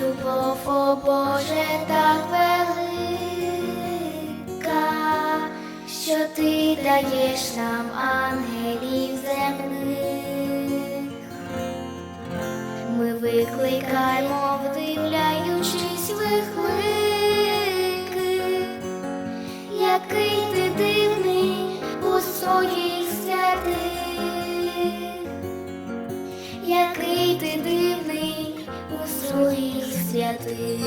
любов, о Боже, так велика, що ти даєш нам ангелів земних. Ми викликаємо, вдивляючись святих.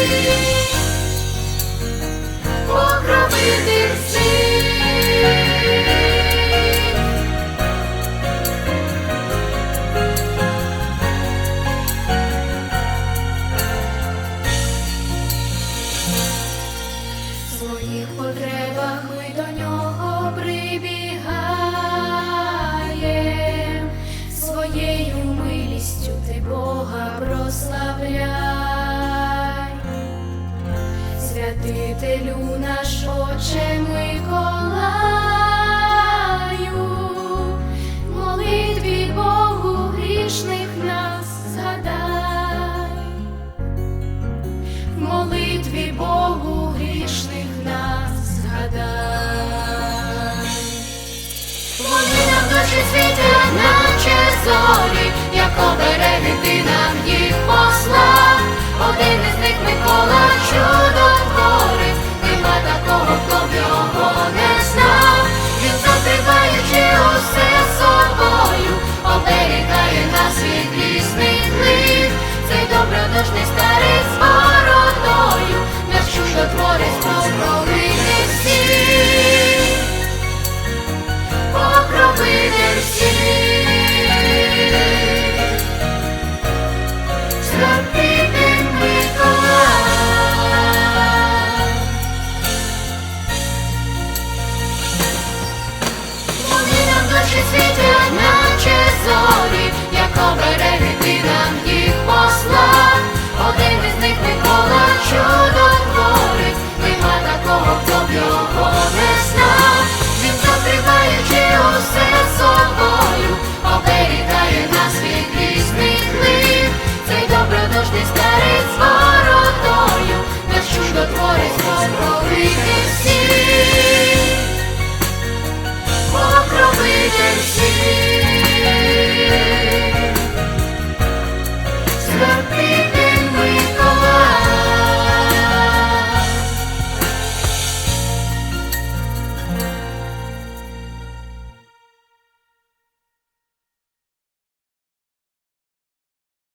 Música Святителю наш Отче Миколаю, молитві Богу грішних нас згадай, молитві Богу грішних нас згадай. Вони нам душі світять, наче зорі, як обереги ти радужний старий з бородою, наш чужотворець покровити всі, покровити всі, зробити Миколай. Вони нам душі світять, наче зорі, як обереги ти нам є.